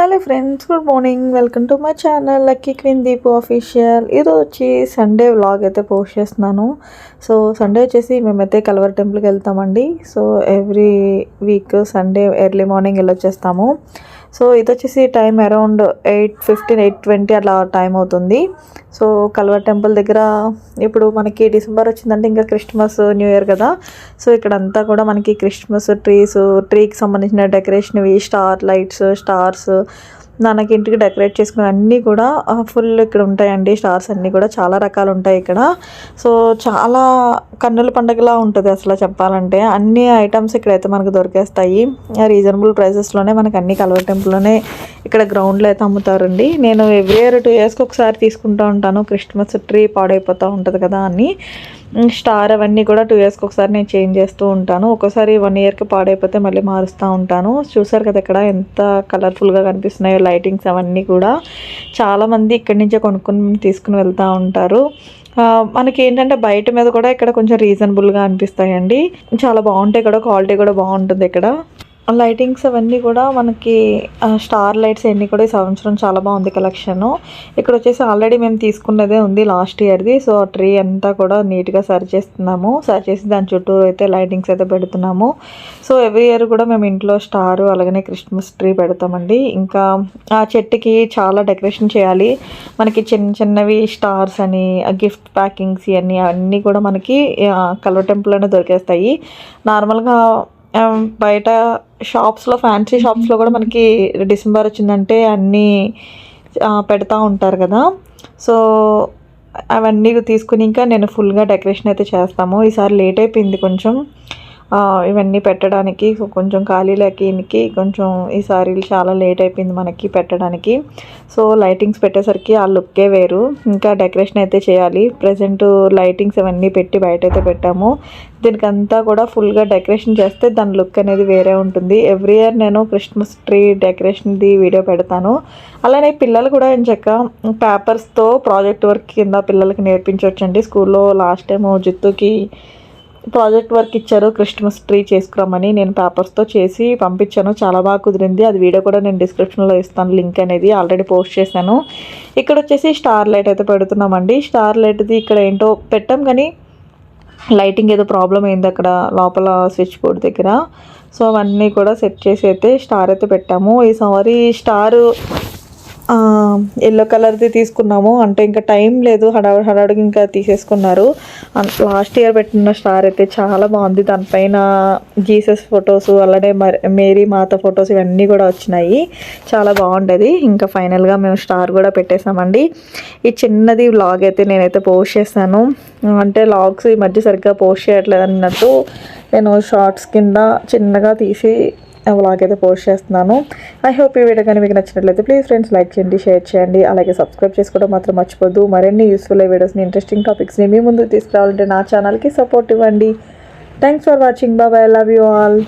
Hello friends good morning. Welcome to my channel lucky queen Deepu official ఈరోజు వచ్చి Sunday vlog అయితే post చేస్తున్నాను. So Sunday వచ్చేసి మేమైతే కలవర్ టెంపుల్కి వెళ్తామండి. So every week Sunday early morning వెళ్ళొచ్చేస్తాము. So ఇది వచ్చేసి time around eight fifteen eight twenty అట్లా టైం అవుతుంది. సో కల్వర్ టెంపుల్ దగ్గర ఇప్పుడు మనకి డిసెంబర్ వచ్చిందంటే ఇంకా క్రిస్మస్ న్యూ ఇయర్ కదా. సో ఇక్కడ అంతా కూడా మనకి క్రిస్మస్ ట్రీస్ ట్రీకి సంబంధించిన డెకరేషన్ స్టార్ లైట్స్ స్టార్స్ నాన్నకి ఇంటికి డెకరేట్ చేసుకుని అన్నీ కూడా ఫుల్ ఇక్కడ ఉంటాయండి. స్టార్స్ అన్నీ కూడా చాలా రకాలు ఉంటాయి ఇక్కడ. సో చాలా కన్నుల పండుగలా ఉంటుంది అసలు చెప్పాలంటే. అన్ని ఐటమ్స్ ఇక్కడైతే మనకు దొరికేస్తాయి. రీజనబుల్ ప్రైసెస్లోనే మనకి అన్ని కలవ టెంపుల్లోనే ఇక్కడ గ్రౌండ్లో అయితే అమ్ముతారండి. నేను ఎవ్రీ ఇయర్ టూ ఇయర్స్కి ఒకసారి తీసుకుంటూ ఉంటాను. క్రిస్మస్ ట్రీ పాడైపోతూ ఉంటుంది కదా అని. స్టార్ అవన్నీ కూడా టూ ఇయర్స్కి ఒకసారి నేను చేంజ్ చేస్తూ ఉంటాను. ఒక్కోసారి వన్ ఇయర్కి పాడైపోతే మళ్ళీ మారుస్తూ ఉంటాను. చూసారు కదా ఇక్కడ ఎంత కలర్ఫుల్గా కనిపిస్తున్నాయో లైటింగ్స్ అవన్నీ కూడా చాలామంది ఇక్కడి నుంచే కొనుక్కొని తీసుకుని వెళ్తూ ఉంటారు. మనకి ఏంటంటే బయట మీద కూడా ఇక్కడ కొంచెం రీజనబుల్గా అనిపిస్తాయండి. చాలా బాగుంటాయి ఇక్కడ క్వాలిటీ కూడా బాగుంటుంది ఇక్కడ. లైటింగ్స్ అవన్నీ కూడా మనకి స్టార్ లైట్స్ అన్నీ కూడా ఈ సంవత్సరం చాలా బాగుంది కలెక్షన్. ఇక్కడ వచ్చేసి ఆల్రెడీ మేము తీసుకున్నదే ఉంది లాస్ట్ ఇయర్ది. సో ఆ ట్రీ అంతా కూడా నీట్గా సరి చేస్తున్నాము. సరి చేసి దాని చుట్టూరు అయితే లైటింగ్స్ అయితే పెడుతున్నాము. సో ఎవ్రీ ఇయర్ కూడా మేము ఇంట్లో స్టార్ అలాగనే క్రిస్మస్ ట్రీ పెడతామండి. ఇంకా ఆ చెట్టుకి చాలా డెకరేషన్ చేయాలి. మనకి చిన్న చిన్నవి స్టార్స్ అని గిఫ్ట్ ప్యాకింగ్స్ ఇవన్నీ అన్నీ కూడా మనకి కలర్ టెంపుల్లోనే దొరికేస్తాయి. నార్మల్గా బయట షాప్స్లో ఫ్యాన్సీ షాప్స్లో కూడా మనకి డిసెంబర్ వచ్చిందంటే అన్నీ పెడతా ఉంటారు కదా. సో అవన్నీ తీసుకుని ఇంకా నేను ఫుల్గా డెకరేషన్ అయితే చేస్తాము. ఈసారి లేట్ అయిపోయింది కొంచెం. ఇవన్నీ పెట్టడానికి కొంచెం ఖాళీ లేకి కొంచెం ఈసారి చాలా లేట్ అయిపోయింది మనకి పెట్టడానికి. సో లైటింగ్స్ పెట్టేసరికి ఆ లుక్కే వేరు. ఇంకా డెకరేషన్ అయితే చేయాలి. ప్రజెంట్ లైటింగ్స్ అవన్నీ పెట్టి బయట అయితే పెట్టాము. దీనికంతా కూడా ఫుల్గా డెకరేషన్ చేస్తే దాని లుక్ అనేది వేరే ఉంటుంది. ఎవ్రీ ఇయర్ నేను క్రిస్మస్ ట్రీ డెకరేషన్ది వీడియో పెడతాను. అలానే పిల్లలు కూడా ఏం చెక్క పేపర్స్తో ప్రాజెక్ట్ వర్క్ కింద పిల్లలకి నేర్పించవచ్చండి స్కూల్లో లాస్ట్ టైం జిత్తుకి ప్రాజెక్ట్ వర్క్ ఇచ్చారు క్రిస్మస్ ట్రీ చేసుకురామని నేను పేపర్స్తో చేసి పంపించాను. చాలా బాగా కుదిరింది. అది వీడియో కూడా నేను డిస్క్రిప్షన్లో ఇస్తాను. లింక్ అనేది ఆల్రెడీ పోస్ట్ చేశాను. ఇక్కడ వచ్చేసి స్టార్ లైట్ అయితే పెడుతున్నామండి. స్టార్ లైట్ది ఇక్కడ ఏంటో పెట్టాం కానీ లైటింగ్ ఏదో ప్రాబ్లం అయింది అక్కడ లోపల స్విచ్ బోర్డ్ దగ్గర. సో అవన్నీ కూడా సెట్ చేసి అయితే స్టార్ అయితే పెట్టాము. ఈసారి స్టారు ఎల్లో కలర్ది తీసుకున్నాము. అంటే ఇంకా టైం లేదు. హడావుడి హడావుడికి ఇంకా తీసేసుకున్నారు. లాస్ట్ ఇయర్ పెట్టిన స్టార్ అయితే చాలా బాగుంది. దానిపైన జీసస్ ఫొటోస్ అలానే మేరీ మాత ఫొటోస్ ఇవన్నీ కూడా వచ్చినాయి. చాలా బాగుండేది. ఇంకా ఫైనల్గా మేము స్టార్ కూడా పెట్టేసామండి ఈ చిన్నది వ్లాగ్ అయితే నేనైతే పోస్ట్ చేశాను. అంటే లాగ్స్ ఈ మధ్య సరిగ్గా పోస్ట్ చేయట్లేదు అన్నట్టు నేను షార్ట్స్ కింద చిన్నగా తీసి వ్లాగ్ అయితే పోస్ట్ చేస్తున్నాను. ఐ హోప్ ఈ వీడియో కానీ మీకు నచ్చినట్లయితే ప్లీజ్ ఫ్రెండ్స్ లైక్ చేయండి షేర్ చేయండి. అలాగే సబ్స్క్రైబ్ చేసుకోవడం మాత్రం మర్చిపోద్దు మరిన్ని యూస్ఫుల్ వీడియోస్ని ఇంట్రెస్టింగ్ టాపిక్స్ని మీ ముందు తీసుకురావాలంటే నా ఛానల్కి సపోర్ట్ ఇవ్వండి. థ్యాంక్స్ ఫర్ వాచింగ్ బాబాయ్ లవ్ యూ ఆల్